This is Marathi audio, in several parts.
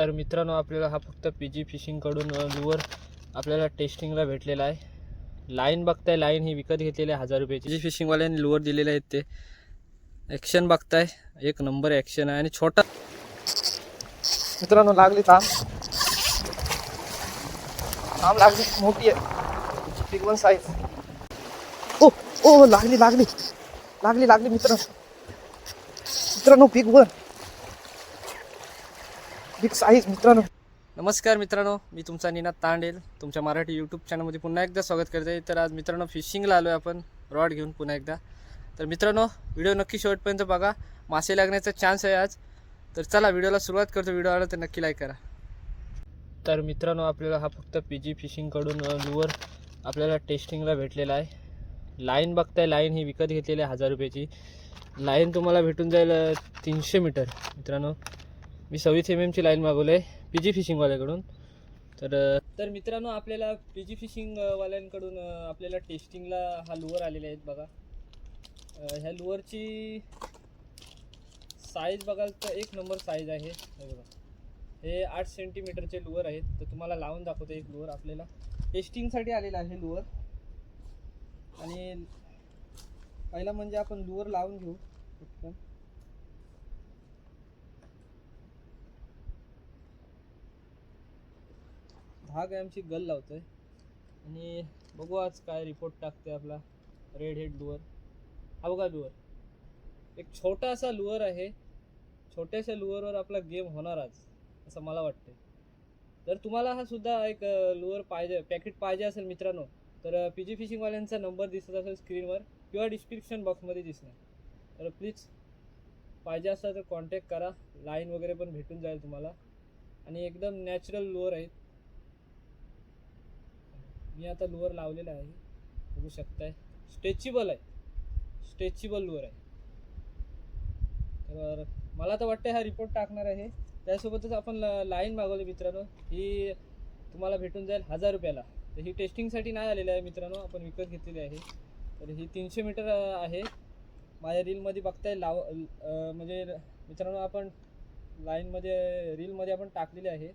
तर मित्रांनो आपल्याला हा फक्त पी जी फिशिंगकडून लुअर आपल्याला टेस्टिंगला भेटलेला आहे. लाईन बघताय लाईन ही विकत घेतलेली आहे हजार रुपयाची. जी फिशिंगवाल्याने लुअर दिलेले आहेत ते. ॲक्शन बघताय. एक नंबर ॲक्शन आहे आणि छोटा मित्रांनो लागली ताम ताम लागली. मोठी आहे. बिग वन साईज ओ ओ लागली लागली. लागली लागली मित्रांनो. मित्रांनो बिग वन बिग आहेच मित्रांनो. नमस्कार मित्रांनो मी तुमचा निनाद तांडेल. तुमच्या मराठी यूट्यूब चॅनलमध्ये पुन्हा एकदा स्वागत करते. तर आज मित्रांनो फिशिंगला आलो आहे आपण रॉड घेऊन पुन्हा एकदा. तर मित्रांनो व्हिडिओ नक्की शेवटपर्यंत बघा. मासे लागण्याचा चान्स आहे आज. तर चला व्हिडिओला सुरुवात करतो. व्हिडिओ आला तर नक्की लाईक करा. तर मित्रांनो आपल्याला हा फक्त पी जी फिशिंगकडून लुअर आपल्याला टेस्टिंगला भेटलेला आहे. लाईन बघताय लाईन ही विकत घेतलेली आहे हजार रुपयाची. लाईन तुम्हाला भेटून जाईल तीनशे मीटर मित्रांनो मी सव्वीस एम एमची लाईन मागवलं आहे पी जी फिशिंगवाल्याकडून तर तर मित्रांनो आपल्याला पी जी फिशिंगवाल्यांकडून आपल्याला टेस्टिंगला हा लुअर आलेले आहेत बघा. ह्या लुअरची साईज बघाल तर एक नंबर साईज आहे. हे बघा. हे आठ सेंटीमीटरचे लुअर आहेत. तर तुम्हाला लावून दाखवतो एक लुअर आपल्याला. टेस्टिंगसाठी आलेला आहे लुअर आणि पहिला म्हणजे आपण लुअर लावून घेऊ. पटकन दहा ग्रॅमची गल लावतोय. आणि बघू आज काय रिपोर्ट टाकते आपला रेड हेड लुअर हा बघा लुअर एक छोटासा लुअर आहे. छोट्याशा लुअरवर आपला गेम होणार आज असं मला वाटते जर तुम्हाला हा सुद्धा एक लुअर पाहिजे पॅकेट पाहिजे असेल मित्रांनो तर पी जी फिशिंगवाल्यांचा नंबर दिसत असेल स्क्रीनवर किंवा डिस्क्रिप्शन बॉक्समध्ये दिसणार. तर प्लीज पाहिजे असेल तर कॉन्टॅक्ट करा. लाईन वगैरे पण भेटून जाईल तुम्हाला. आणि एकदम नॅचरल लुअर आहेत मी आता लोअर लावलेला आहे. बघू शकताय. स्ट्रेचेबल आहे. स्ट्रेचेबल लोअर आहे. तर मला तर वाटतं हा रिपोर्ट टाकणार आहे. त्यासोबतच आपण लाईन मागवली मित्रांनो. ही तुम्हाला भेटून जाईल हजार रुपयाला. तर ही टेस्टिंगसाठी नाही आलेली आहे मित्रांनो. आपण विकत घेतलेली आहे. तर ही तीनशे मीटर आहे. माझ्या रीलमध्ये बघताय लाव म्हणजे मित्रांनो आपण लाईनमध्ये रीलमध्ये आपण टाकलेली आहे.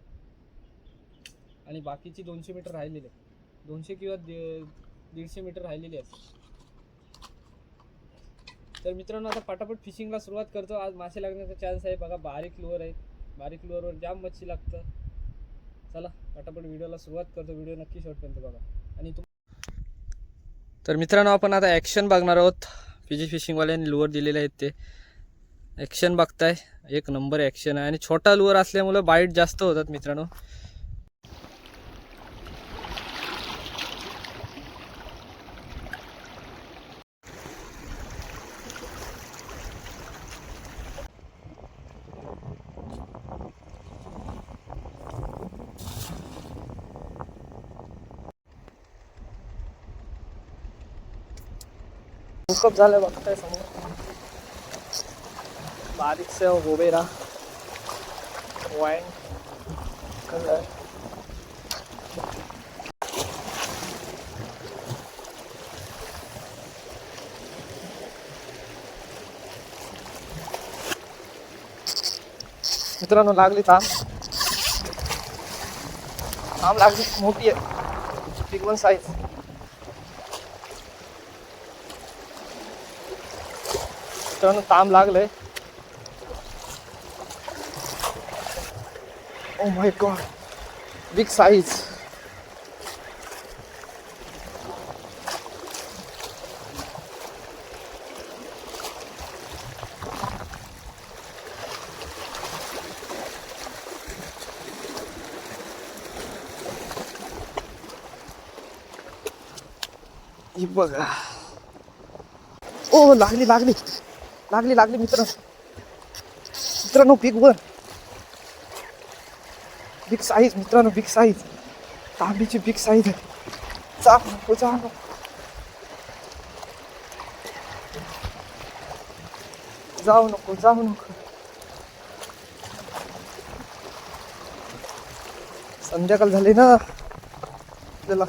आणि बाकीची दोनशे मीटर राहिलेली आहे. दोनशे किंवा दीडशे मीटर राहिलेली असते तर मित्रांनो आता पटापट फिशिंगला सुरुवात करतो. आज मासे लागण्याचा चान्स आहे. बघा बारीक लोअर आहे. बारीक लोअरवर जाम मच्छी लागतं. चला पटापट व्हिडिओला सुरुवात करतो. व्हिडिओ नक्की शेवटपर्यंत बघा. आणि तुम तर मित्रांनो आपण आता ॲक्शन बघणार आहोत. फिजी फिशिंगवाल्यांनी लुअर दिलेले आहेत ते. ॲक्शन बघताय. एक नंबर ॲक्शन आहे. आणि छोटा लुअर असल्यामुळं बाईट जास्त होतात मित्रांनो. हुकअप झालं बघताय समोर बारीकसे गोबेरा वाईन कलर मित्रांनो लागली ताम ताम लागली मोठी आहे. बिग वन साईज मित्रांनो काम लागलंय. Oh my God big size बघा. ओ लागली लागली. लागली लागली मित्र. मित्रांनो बिग वन बिग साईज मित्रांनो बिग साईज तांबीची बिग साईज आहे. जा नको जा. नको जाऊ नको जाऊ नको. संध्याकाळ झाली ना. आपल्याला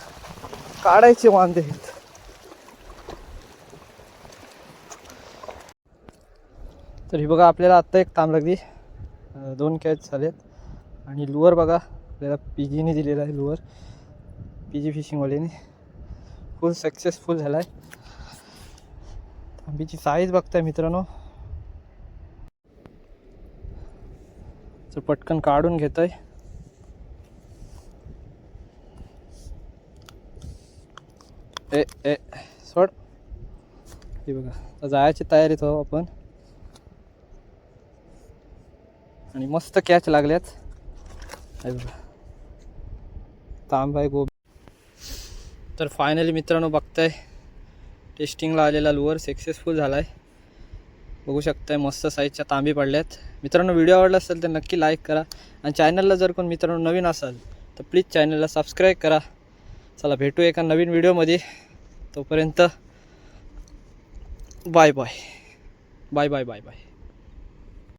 काढायचे वांदे आहेत. तर ही बघा आपल्याला आत्ता एक ताम लागली दोन कॅच झालेत. आणि लुअर बघा आपल्याला पी जीने दिलेला आहे लुअर. पी जी फिशिंगवाल्याने. फुल सक्सेसफुल झाला आहे तांबीची साईज बघताय मित्रांनो. तर पटकन काढून घेत आहे ए ए सोड. हे बघा जायची तयारीत आहो आपण. आणि मस्त कॅच लागल्यात. हे तांब आहे गोबी तर फायनली मित्रांनो बघताय टेस्टिंगला आलेला लुअर सक्सेसफुल झाला आहे बघू शकताय मस्त साईजच्या तांबी पडल्यात. मित्रांनो व्हिडिओ आवडला असेल तर नक्की लाईक करा. आणि चॅनलला जर कोण मित्रांनो नवीन असाल तर प्लीज चॅनलला सबस्क्राईब करा. चला भेटू एका नवीन व्हिडिओमध्ये तोपर्यंत bye bye bye bye bye bye